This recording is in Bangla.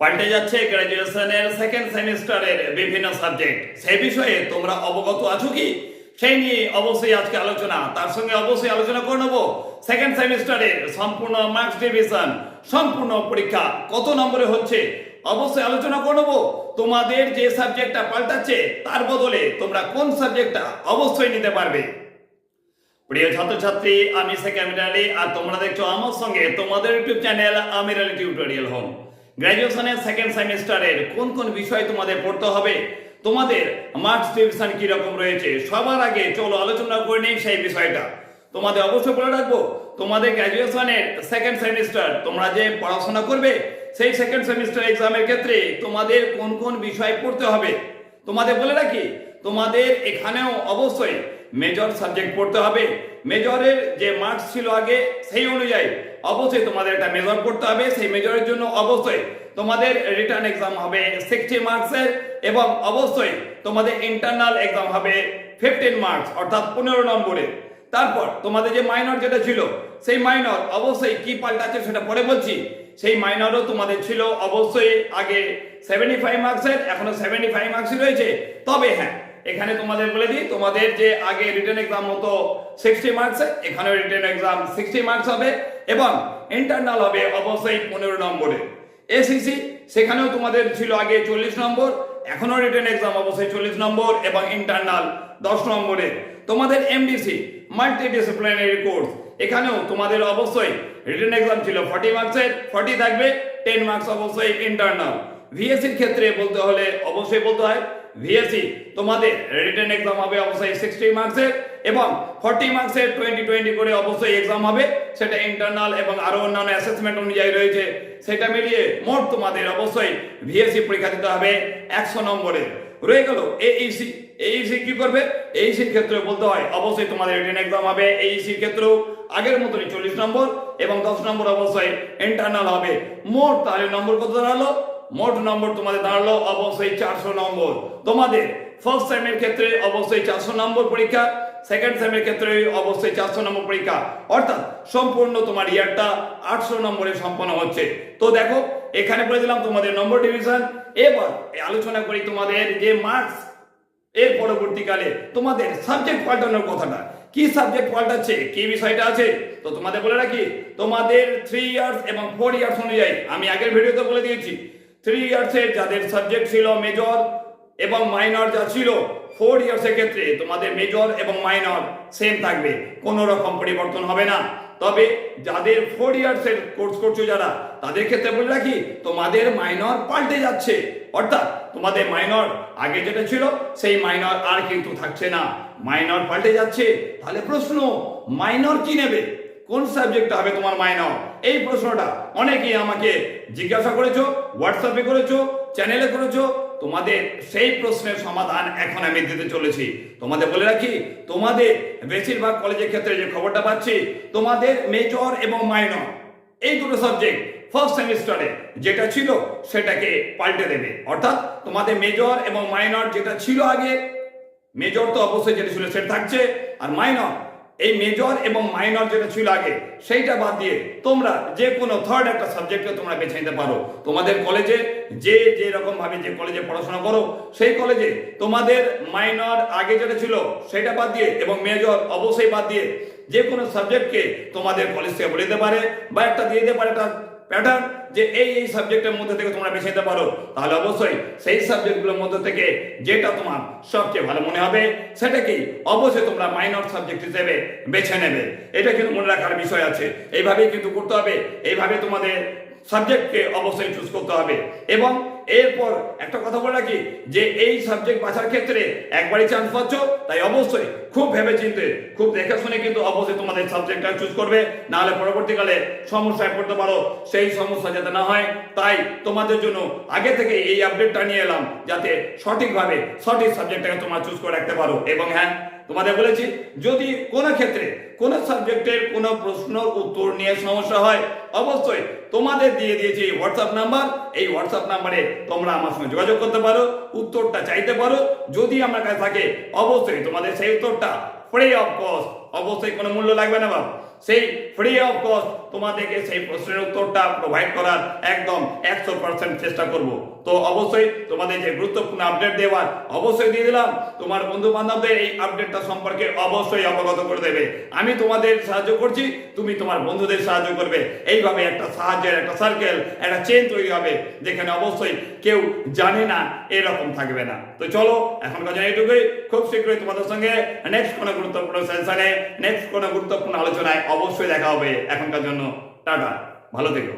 পাল্টে যাচ্ছে গ্র্যাজুয়েশনের সেকেন্ড সেমিস্টারের বিভিন্ন সাবজেক্ট সেই বিষয়ে তোমরা অবগত আছো কি? সেই নিয়ে অবশ্যই আজকে আলোচনা। তার সঙ্গে অবশ্যই আলোচনা করে নেব। সেকেন্ড সেমিস্টারের সম্পূর্ণ মার্কস ডিভিশন সম্পূর্ণ পরীক্ষা কত নম্বরে হচ্ছে? অবশ্যই আলোচনা করে নেব। তোমাদের যে সাবজেক্টটা পাল্টাচ্ছে, তার বদলে তোমরা কোন সাবজেক্টটা অবশ্যই নিতে পারবে? প্রিয় ছাত্রছাত্রী, আমি সেকেন্ড আর তোমরা দেখছ আমার সঙ্গে তোমাদের YouTube channel Aamir tutorial home গ্র্যাজুয়েশনের second সেমিস্টারের কোন কোন বিষয় তোমাদের পড়তে হবে? তোমাদের মার্কস ডিভিশন কি রকম রয়েছে? সবার আগে চলো আলোচনা করে নিই সেই বিষয়টা। তোমাদের অবশ্যই বলে রাখব, তোমাদের গ্র্যাজুয়েশনের সেকেন্ড সেমিস্টার তোমরা যে পড়াশোনা করবে, সেই সেকেন্ড সেমিস্টার এক্সামের ক্ষেত্রে তোমাদের কোন কোন বিষয় পড়তে হবে? তোমাদের বলে রাখি, তোমাদের এখানেও অবশ্যই মেজর সাবজেক্ট পড়তে হবে। মেজরের যে মার্কস ছিল আগে, সেই অনুযায়ী অবশ্যই তোমাদের একটা মেজর করতে হবে। সেই মেজরের জন্য অবশ্যই তোমাদের রিটার্ন এক্সাম হবে সিক্সটি মার্কসের এবং অবশ্যই তোমাদের ইন্টারনাল এক্সাম হবে ফিফটিন মার্কস অর্থাৎ পনেরো নম্বরের। তারপর তোমাদের যে মাইনর যেটা ছিল, সেই মাইনর অবশ্যই কি পাল্টাচ্ছে সেটা পরে বলছি। সেই মাইনরও তোমাদের ছিল অবশ্যই আগে সেভেন্টি ফাইভ মার্কসের এখনও সেভেন্টি ফাইভ মার্কসই রয়েছে। তবে হ্যাঁ এখানে তোমাদের বলে দিই, তোমাদের যে আগে রিটার্ন এক্সাম হতো সিক্সটি মার্কসে এখানে রিটার্ন এক্সাম সিক্সটি মার্কস হবে। এবং ইন্টারনাল হবে অবশ্যই পনেরো নম্বরে। এসিসি সেখানেও তোমাদের ছিল আগে চল্লিশ নম্বর, এখনও রিটেন এক্সাম অবশ্যই চল্লিশ নম্বর এবং ইন্টারনাল দশ নম্বরে। তোমাদের এমডিসি মাল্টি ডিসিপ্লিনারি কোর্স এখানেও তোমাদের অবশ্যই রিটেন এক্সাম ছিল ফর্টি মার্কসের ফর্টি থাকবে টেন মার্কস অবশ্যই ইন্টারনাল ভিএসসির ক্ষেত্রে বলতে হলে অবশ্যই বলতে হয় ভিএসসি তোমাদের রিটেন এক্সাম হবে অবশ্যই সিক্সটি মার্কসের এবং ফর্টি মার্কসের টোয়েন্টি টোয়েন্টি করে অবশ্যই এক্সাম হবে। সেটা ইন্টারনাল এবং আরও অন্যান্য অ্যাসেসমেন্ট অনুযায়ী রয়েছে। সেটা মিলিয়ে মোট তোমাদের অবশ্যই ভিএসসি পরীক্ষা দিতে হবে একশো নম্বরের রয়ে গেল এইসি এইসি কি করবে? এইসির ক্ষেত্রে বলতে হয়, অবশ্যই তোমাদের রিটেন এক্সাম হবে এইসির ক্ষেত্রেও। আগের মতনই চল্লিশ নম্বর এবং দশ নম্বর অবশ্যই ইন্টারনাল হবে। মোট তাহলে নম্বর কত দাঁড়াল? মোট নম্বর তোমাদের দাঁড়াল অবশ্যই চারশো নম্বর। তোমাদের ফার্স্ট সেমের ক্ষেত্রে অবশ্যই চারশো নম্বর পরীক্ষা সেকেন্ড সেমের ক্ষেত্রে অবশ্যই চারশো নম্বর পরীক্ষা। অর্থাৎ সম্পূর্ণ তোমার ইয়ারটা আটশো নম্বরে সম্পন্ন হচ্ছে। তো দেখো, এখানে বলে দিলাম তোমাদের নম্বর ডিভিশন এবার আলোচনা করি তোমাদের যে মার্কস এর পরবর্তীকালে তোমাদের সাবজেক্ট পাল্টানোর কথাটা। কি সাবজেক্ট পাল্টাচ্ছে? কি বিষয়টা আছে? তো তোমাদের বলে রাখি, তোমাদের থ্রি ইয়ার্স এবং ফোর ইয়ার্স অনুযায়ী, আমি আগের ভিডিওতে বলে দিয়েছি থ্রি ইয়ার্সের যাদের সাবজেক্ট ছিল মেজর এবং মাইনর যা ছিল ফোর ইয়ার্সের ক্ষেত্রে তোমাদের মেজর এবং মাইনর সেম থাকবে, কোনো রকম পরিবর্তন হবে না। তবে যাদের ফোর ইয়ার্সের কোর্স করছ যারা, তাদের ক্ষেত্রে বলে রাখি, তোমাদের মাইনর পাল্টে যাচ্ছে। অর্থাৎ তোমাদের মাইনর আগে যেটা ছিল, সেই মাইনর আর কিন্তু থাকছে না। মাইনর পাল্টে যাচ্ছে। তাহলে প্রশ্ন মাইনর কি নেবে? কোন সাবজেক্টটা হবে তোমার মাইনর এই প্রশ্নটা অনেকেই আমাকে জিজ্ঞাসা করেছ হোয়াটসঅ্যাপে করেছ চ্যানেলে করেছ। তোমাদের সেই প্রশ্নের সমাধান এখন আমি দিতে চলেছি। তোমাদের বলে রাখি, তোমাদের বেশিরভাগ কলেজের ক্ষেত্রে যে খবরটা পাচ্ছি, তোমাদের মেজর এবং মাইনর এই দুটো সাবজেক্ট ফার্স্ট সেমিস্টারে যেটা ছিল সেটাকে পাল্টে দেবে। অর্থাৎ তোমাদের মেজর এবং মাইনর যেটা ছিল আগে মেজর তো অবশ্যই যেটা ছিল সেটা থাকছে, আর মাইনর এই মেজর এবং মাইনর যেটা ছিল আগে, সেইটা বাদ দিয়ে তোমরা যে কোনো থার্ড একটা সাবজেক্টকে তোমরা বেছে নিতে পারো। তোমাদের কলেজে যে যে রকম ভাবে যে কলেজে পড়াশোনা করো, সেই কলেজে তোমাদের মাইনর আগে যেটা ছিল, সেটা বাদ দিয়ে এবং মেজর অবশ্যই বাদ দিয়ে যে কোনো সাবজেক্টকে তোমাদের কলেজ থেকে বলে দিতে পারে বা একটা দিয়ে দিতে পারে একটা প্যাটার্ন যে এই এই সাবজেক্টের মধ্যে থেকে তোমরা বেছে নিতে পারো, তাহলে অবশ্যই সেই সাবজেক্টগুলোর মধ্যে থেকে যেটা তোমার সবচেয়ে ভালো মনে হবে সেটাকেই অবশ্যই তোমরা মাইনর সাবজেক্ট হিসেবে বেছে নেবে। এটা কিন্তু মনে রাখার বিষয় আছে। এইভাবেই কিন্তু করতে হবে। এইভাবে তোমাদের সাবজেক্টকে অবশ্যই চুজ করতে হবে। এবং এরপর একটা কথা বলে রাখি যে, এই সাবজেক্ট বাছার ক্ষেত্রে একবারই চান্স পাচ্ছ, তাই অবশ্যই খুব ভেবে চিনতে খুব দেখে শুনে কিন্তু অবশ্যই তোমাদের সাবজেক্টটা চুজ করবে। নাহলে পরবর্তীকালে সমস্যায় পড়তে পারো, সেই সমস্যা যাতে না হয়। তাই তোমাদের জন্য আগে থেকে এই আপডেটটা নিয়ে এলাম, যাতে সঠিকভাবে সঠিক সাবজেক্টটাকে তোমরা চুজ করে রাখতে পারো। এবং হ্যাঁ তোমাদের বলেছি, যদি কোনো ক্ষেত্রে কোন সাবজেক্টের কোনো প্রশ্ন উত্তর নিয়ে সমস্যা হয়, অবশ্যই তোমাদের দিয়ে দিয়েছি হোয়াটসঅ্যাপ নাম্বার এই হোয়াটসঅ্যাপ নাম্বারে তোমরা আমার সঙ্গে যোগাযোগ করতে পারো, উত্তরটা চাইতে পারো। যদি আমার কাছে থাকে, অবশ্যই তোমাদের সেই উত্তরটা ফ্রি অফ কস্ট অবশ্যই কোনো মূল্য লাগবে না বাবা সেই ফ্রি অফ কস্ট তোমাদেরকে সেই প্রশ্নের উত্তরটা প্রোভাইড করার একদম একশো পার্সেন্ট চেষ্টা করব। তো অবশ্যই তোমাদের যে গুরুত্বপূর্ণ আপডেট দেওয়ার অবশ্যই দিয়ে দিলাম। তোমার বন্ধু বান্ধবদের এই আপডেটটা সম্পর্কে অবশ্যই অবগত করে দেবে। আমি তোমাদের সাহায্য করছি, তুমি তোমার বন্ধুদের সাহায্য করবে। এইভাবে একটা সাহায্যের, একটা সার্কেল একটা চেন তৈরি হবে, যেখানে অবশ্যই কেউ জানে না, এরকম থাকবে না। তো চলো, এখনকার জন্য এইটুকুই। খুব শীঘ্রই তোমাদের সঙ্গে নেক্সট কোনো গুরুত্বপূর্ণ সেশনে নেক্সট কোনো গুরুত্বপূর্ণ আলোচনায় অবশ্যই দেখা হবে এখনকার জন্য। টাটা ভালো থেকো।